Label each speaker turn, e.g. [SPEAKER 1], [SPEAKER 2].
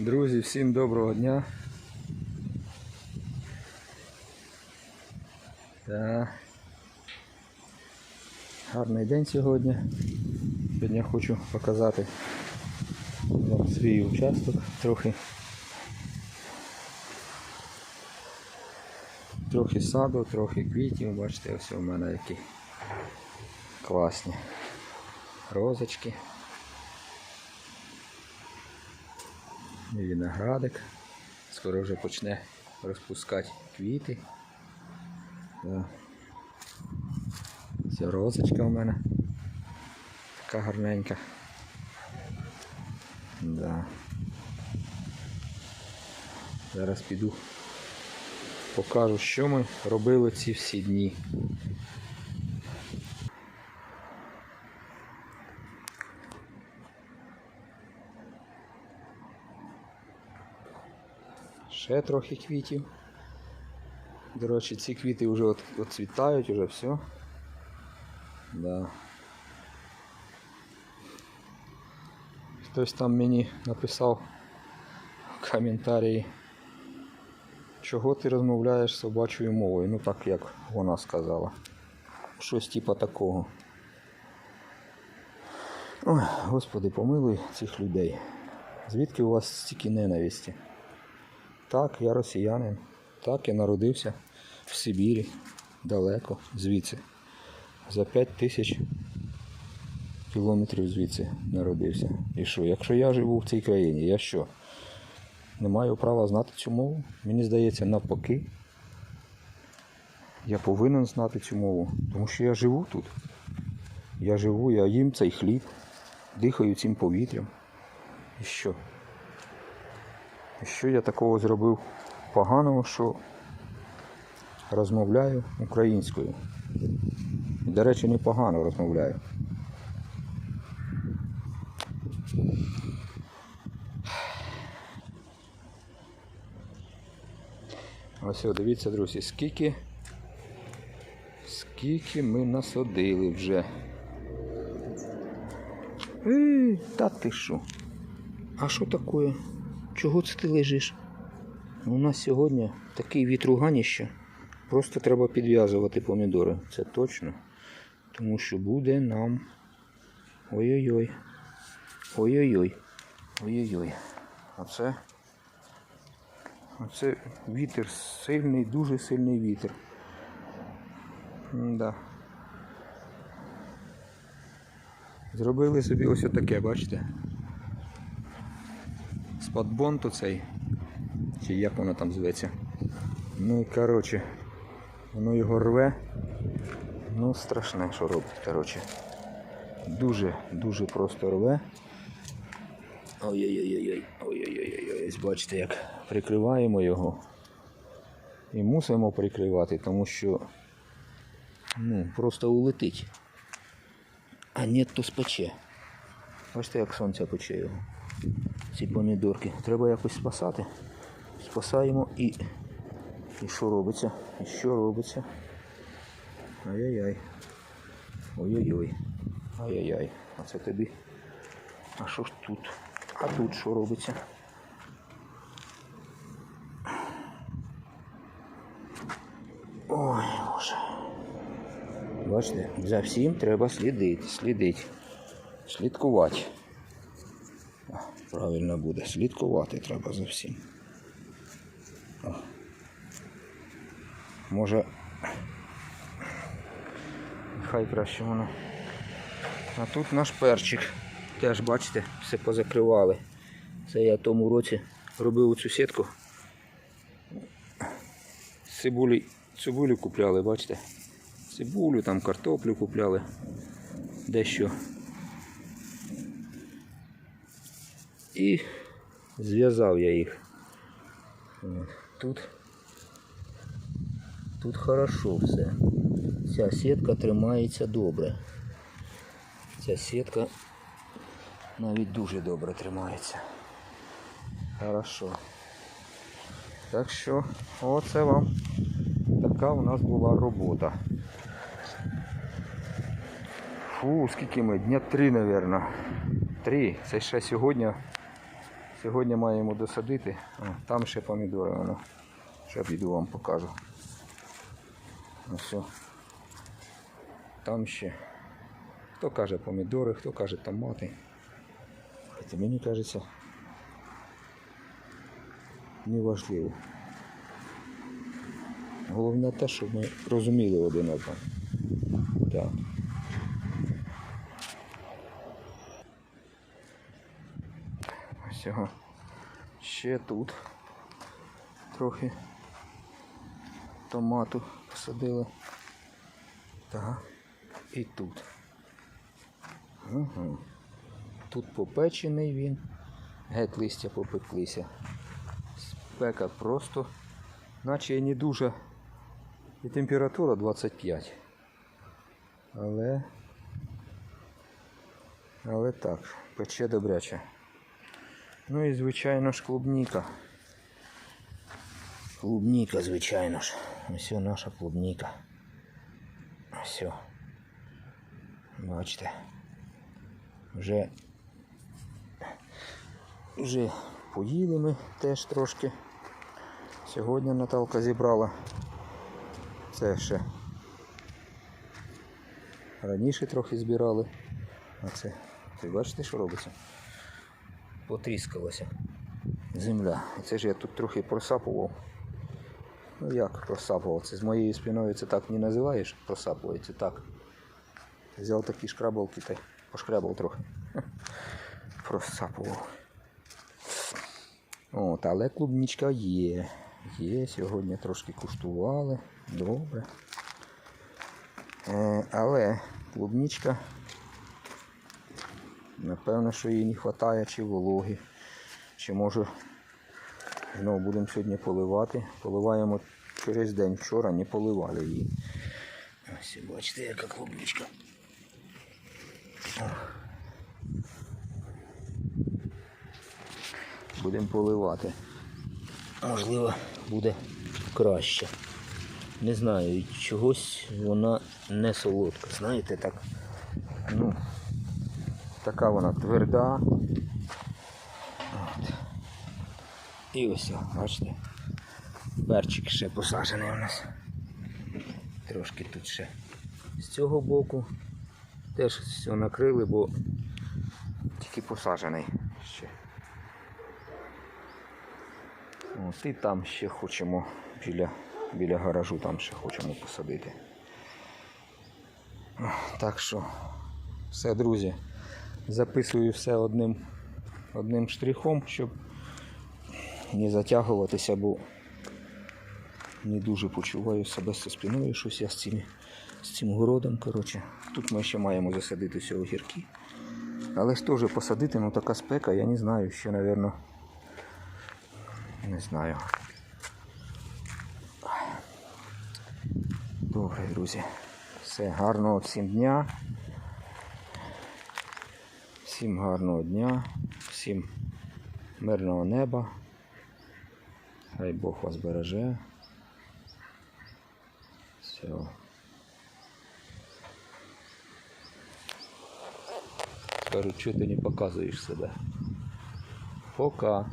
[SPEAKER 1] Друзі, всім доброго дня. Так. Гарний день сьогодні. Сьогодні хочу показати вам свій участок трохи. Трохи саду, трохи квітів. Бачите, ось у мене які класні розочки. Виноградик. Скоро вже почне розпускати квіти. Да. Ця розочка у мене. Така гарненька. Да. Зараз піду покажу, що ми робили ці всі дні. Ще трохи квітів. До речі, ці квіти вже от, оцвітають, вже все. Да. Хтось там мені написав в коментарі, чого ти розмовляєш собачою мовою. Ну так як вона сказала. Щось типа такого. Ой, Господи, помилуй цих людей. Звідки у вас стільки ненависті? Так, я росіянин. Так, я народився в Сибірі, далеко звідси. За 5 тисяч кілометрів звідси народився. І що? Якщо я живу в цій країні, я що? Не маю права знати цю мову? Мені здається, навпаки. Я повинен знати цю мову, тому що я живу тут. Я живу, я їм цей хліб, дихаю цим повітрям. І що? І що я такого зробив поганого, що розмовляю українською. І, до речі, непогано розмовляю. Ось, дивіться, друзі, скільки, скільки ми насадили вже. Ей, та ти що? А що таке? Чого це ти лежиш? У нас сьогодні такий вітруганіще. Просто треба підв'язувати помідори. Це точно. Тому що буде нам. Ой-ой-ой. Ой-ой-ой. Ой-ой-ой. Оце. Оце вітер сильний, дуже сильний вітер. Да. Зробили собі ось отаке, бачите? Спадбонт цей. Чи як воно там зветься. Ну і коротше, воно його рве. Ну страшне, що робить, коротше. Дуже, дуже просто рве. Ой-ой-ой. Ось бачите, як прикриваємо його. І мусимо прикривати, тому що ну, просто улетить. А ні, то спече. Бачите, як сонце пече його. Ці помідорки. Треба якось спасати. Спасаємо і. І що робиться? І що робиться? Ай-яй-яй. Ой-ой-ой. Ай-яй-яй. А це тобі. А що ж тут? А тут що робиться? Ой, боже. Бачите, за всім треба слідити, слідити, слідкувати. Правильно буде, слідкувати треба за всім. О. Може, хай краще воно. А тут наш перчик. Теж бачите, все позакривали. Це я в тому році робив цю сітку. Цибулі, цибулю купляли, бачите? Цибулю, там картоплю купляли. Дещо. І зв'язав я їх. Тут, тут хорошо все. Ця сітка тримається добре. Ця сітка навіть дуже добре тримається. Хорошо. Так що, оце вам така у нас була робота. Фу, скільки ми? Дня три, мабуть. Три. Це ще сьогодні. Сьогодні маємо досадити. О, там ще помідори воно. Ще піду вам покажу. Ось. Там ще. Хто каже помідори, хто каже томати. Це мені кажеться. Неважливо. Головне те, щоб ми розуміли один одного. Так. Ось його. Ще тут трохи томату посадили. Так. І тут. Ага. Тут попечений він. Геть листя попеклися. Спека просто, наче і не дуже. І температура 25. Але. Але так, пече добряче. Ну і звичайно ж клубніка. Клубніка, звичайно ж. Ось наша клубніка. Ось. Бачите. Вже, вже поїли ми теж трошки. Сьогодні Наталка зібрала. Це ще раніше трохи збирали. А це, ви бачите, що робиться? Потріскалася земля. Це ж я тут трохи просапував. Ну як просапував? Це з моєю спиною це так не називаєш, просапується так. Взяв такі шкрабалки та пошкрябав трохи. Просапував. От, але клубничка є. Є, сьогодні трошки куштували. Добре. Е, але клубничка, напевно, що їй не вистачає чи вологи, чи може знову будемо сьогодні поливати. Поливаємо через день. Вчора не поливали її. Ось бачите, яка клубничка. Будемо поливати. Можливо, буде краще. Не знаю, чогось вона не солодка. Знаєте, так. Така вона тверда. От. І ось, бачите, перчик ще посаджений у нас. Трошки тут ще з цього боку. Теж все накрили, бо тільки посаджений ще. От, і там ще хочемо біля, біля гаражу, там ще хочемо посадити. Так що, все, друзі, записую все одним, одним штрихом, щоб не затягуватися, бо не дуже почуваю себе зі спиною, щось я з цим, з цим городом. Коротше. Тут ми ще маємо засадити все огірки. Але ж теж посадити, ну така спека, я не знаю, ще, напевно, не знаю. Добре, друзі. Все, гарного всім дня. Всім гарного дня, всім мирного неба. Хай Бог вас береже. Все. Скажу, чого ти не показуєш себе. Пока.